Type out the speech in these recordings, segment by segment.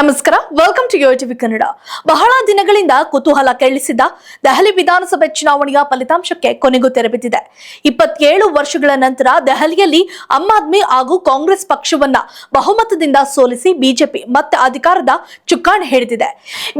ನಮಸ್ಕಾರ. Welcome to TV Kannada ಬಹಳ ದಿನಗಳಿಂದ ಕುತೂಹಲ ಕೇಳಿಸಿದ್ದ ದೆಹಲಿ ವಿಧಾನಸಭೆ ಚುನಾವಣೆಯ ಫಲಿತಾಂಶಕ್ಕೆ ಕೊನೆಗೂ ತೆರೆಬಿದ್ದಿದೆ. ಇಪ್ಪತ್ತೇಳು ವರ್ಷಗಳ ನಂತರ ದೆಹಲಿಯಲ್ಲಿ ಆಮ್ ಆದ್ಮಿ ಹಾಗೂ ಕಾಂಗ್ರೆಸ್ ಪಕ್ಷವನ್ನ ಬಹುಮತದಿಂದ ಸೋಲಿಸಿ ಬಿಜೆಪಿ ಮತ್ತೆ ಅಧಿಕಾರದ ಚುಕ್ಕಾಣಿ ಹಿಡಿದಿದೆ.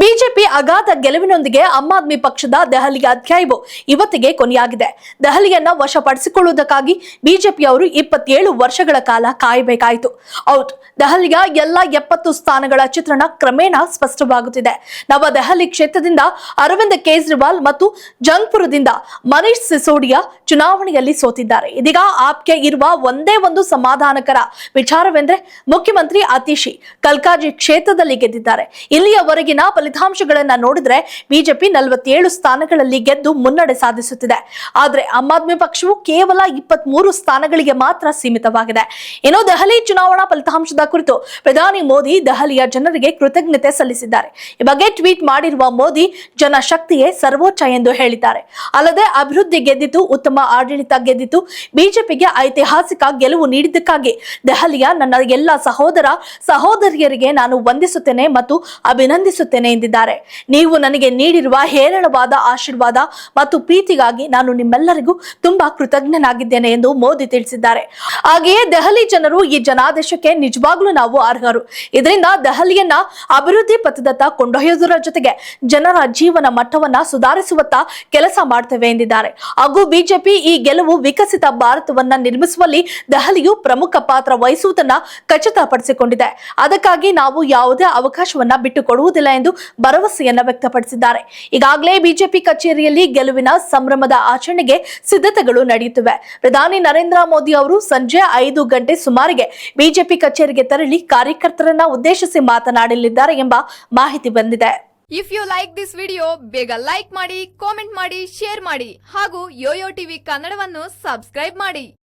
ಬಿಜೆಪಿ ಅಗಾಧ ಗೆಲುವಿನೊಂದಿಗೆ ಆಮ್ ಆದ್ಮಿ ಪಕ್ಷದ ದೆಹಲಿಯ ಅಧ್ಯಾಯವು ಇವತ್ತಿಗೆ ಕೊನೆಯಾಗಿದೆ. ದೆಹಲಿಯನ್ನ ವಶಪಡಿಸಿಕೊಳ್ಳುವುದಕ್ಕಾಗಿ ಬಿಜೆಪಿಯವರು ಇಪ್ಪತ್ತೇಳು ವರ್ಷಗಳ ಕಾಲ ಕಾಯಬೇಕಾಯಿತು. ಹೌದು ದೆಹಲಿಯ ಎಲ್ಲ ಎಪ್ಪತ್ತು ಸ್ಥಾನಗಳ ಚಿತ್ರಣ ಕ್ರಮೇಣ ಸ್ಪಷ್ಟವಾಗುತ್ತಿದೆ. ನವದೆಹಲಿ ಕ್ಷೇತ್ರದಿಂದ ಅರವಿಂದ್ ಕೇಜ್ರಿವಾಲ್ ಮತ್ತು ಜಂಗ್ಪುರದಿಂದ ಮನೀಶ್ ಸಿಸೋಡಿಯಾ ಚುನಾವಣೆಯಲ್ಲಿ ಸೋತಿದ್ದಾರೆ. ಇದೀಗ ಆಪ್ಗೆ ಇರುವ ಒಂದೇ ಒಂದು ಸಮಾಧಾನಕರ ವಿಚಾರವೆಂದ್ರೆ ಮುಖ್ಯಮಂತ್ರಿ ಅತಿಶಿ ಕಲ್ಕಾಜಿ ಕ್ಷೇತ್ರದಲ್ಲಿ ಗೆದ್ದಿದ್ದಾರೆ. ಇಲ್ಲಿಯವರೆಗಿನ ಫಲಿತಾಂಶಗಳನ್ನ ನೋಡಿದ್ರೆ ಬಿಜೆಪಿ ನಲವತ್ತೇಳು ಸ್ಥಾನಗಳಲ್ಲಿ ಗೆದ್ದು ಮುನ್ನಡೆ ಸಾಧಿಸುತ್ತಿದೆ. ಆದ್ರೆ ಆಮ್ ಆದ್ಮಿ ಪಕ್ಷವು ಕೇವಲ ಇಪ್ಪತ್ತ್ ಮೂರು ಸ್ಥಾನಗಳಿಗೆ ಮಾತ್ರ ಸೀಮಿತವಾಗಿದೆ. ಇನ್ನು ದೆಹಲಿ ಚುನಾವಣಾ ಫಲಿತಾಂಶದ ಕುರಿತು ಪ್ರಧಾನಿ ಮೋದಿ ದೆಹಲಿಯ ಜನರಿಗೆ ಕೃತಜ್ಞತೆ ಸಲ್ಲಿಸಿದ್ದಾರೆ. ಈ ಬಗ್ಗೆ ಟ್ವೀಟ್ ಮಾಡಿರುವ ಮೋದಿ, ಜನಶಕ್ತಿಯೇ ಸರ್ವೋಚ್ಚ ಎಂದು ಹೇಳಿದ್ದಾರೆ. ಅಲ್ಲದೆ ಅಭಿವೃದ್ಧಿ ಗೆದ್ದಿತು, ಉತ್ತಮ ಆಡಳಿತ ಗೆದ್ದಿತು, ಬಿಜೆಪಿಗೆ ಐತಿಹಾಸಿಕ ಗೆಲುವು ನೀಡಿದ್ದಕ್ಕಾಗಿ ದೆಹಲಿಯ ನನ್ನ ಎಲ್ಲ ಸಹೋದರ, ಸಹೋದರಿಯರಿಗೆ ನಾನು ವಂದಿಸುತ್ತೇನೆ ಮತ್ತು ಅಭಿನಂದಿಸುತ್ತೇನೆ ಎಂದಿದ್ದಾರೆ. ನೀವು ನನಗೆ ನೀಡಿರುವ ಹೇರಳವಾದ ಆಶೀರ್ವಾದ ಮತ್ತು ಪ್ರೀತಿಗಾಗಿ ನಾನು ನಿಮ್ಮೆಲ್ಲರಿಗೂ ತುಂಬಾ ಕೃತಜ್ಞನಾಗಿದ್ದೇನೆ ಎಂದು ಮೋದಿ ತಿಳಿಸಿದ್ದಾರೆ. ಹಾಗೆಯೇ ದೆಹಲಿ ಜನರು ಈ ಜನಾದೇಶಕ್ಕೆ ನಿಜವಾಗ್ಲೂ ನಾವು ಅರ್ಹರು. ಇದರಿಂದ ದೆಹಲಿಯನ್ನ ಅಭಿವೃದ್ಧಿ ಪಥದತ್ತ ಕೊಂಡೊಯ್ಯುವುದರ ಜೊತೆಗೆ ಜನರ ಜೀವನ ಮಟ್ಟವನ್ನ ಸುಧಾರಿಸುವತ್ತ ಕೆಲಸ ಮಾಡ್ತೇವೆ ಎಂದಿದ್ದಾರೆ. ಹಾಗೂ ಬಿಜೆಪಿ ಈ ಗೆಲುವು ವಿಕಸಿತ ಭಾರತವನ್ನ ನಿರ್ಮಿಸುವಲ್ಲಿ ದೆಹಲಿಯು ಪ್ರಮುಖ ಪಾತ್ರ ವಹಿಸುವುದನ್ನ ಖಚಿತಪಡಿಸಿಕೊಂಡಿದೆ. ಅದಕ್ಕಾಗಿ ನಾವು ಯಾವುದೇ ಅವಕಾಶವನ್ನ ಬಿಟ್ಟು ಕೊಡುವುದಿಲ್ಲ ಎಂದು ಭರವಸೆಯನ್ನ ವ್ಯಕ್ತಪಡಿಸಿದ್ದಾರೆ. ಈಗಾಗಲೇ ಬಿಜೆಪಿ ಕಚೇರಿಯಲ್ಲಿ ಗೆಲುವಿನ ಸಂಭ್ರಮದ ಆಚರಣೆಗೆ ಸಿದ್ಧತೆಗಳು ನಡೆಯುತ್ತಿವೆ. ಪ್ರಧಾನಿ ನರೇಂದ್ರ ಮೋದಿ ಅವರು ಸಂಜೆ ಐದು ಗಂಟೆ ಸುಮಾರಿಗೆ ಬಿಜೆಪಿ ಕಚೇರಿಗೆ ತೆರಳಿ ಕಾರ್ಯಕರ್ತರನ್ನ ಉದ್ದೇಶಿಸಿ ಮಾತನಾಡಲಿದ್ದಾರೆ ಎಂಬ ಮಾಹಿತಿ ಬಂದಿದೆ. If you like this video ಬೇಗ ಲೈಕ್ ಮಾಡಿ ಕಾಮೆಂಟ್ ಮಾಡಿ ಶೇರ್ ಮಾಡಿ ಹಾಗೂ ಯೋಯೋ ಟಿವಿ ಕನ್ನಡವನ್ನು ಸಬ್ಸ್ಕ್ರೈಬ್ ಮಾಡಿ.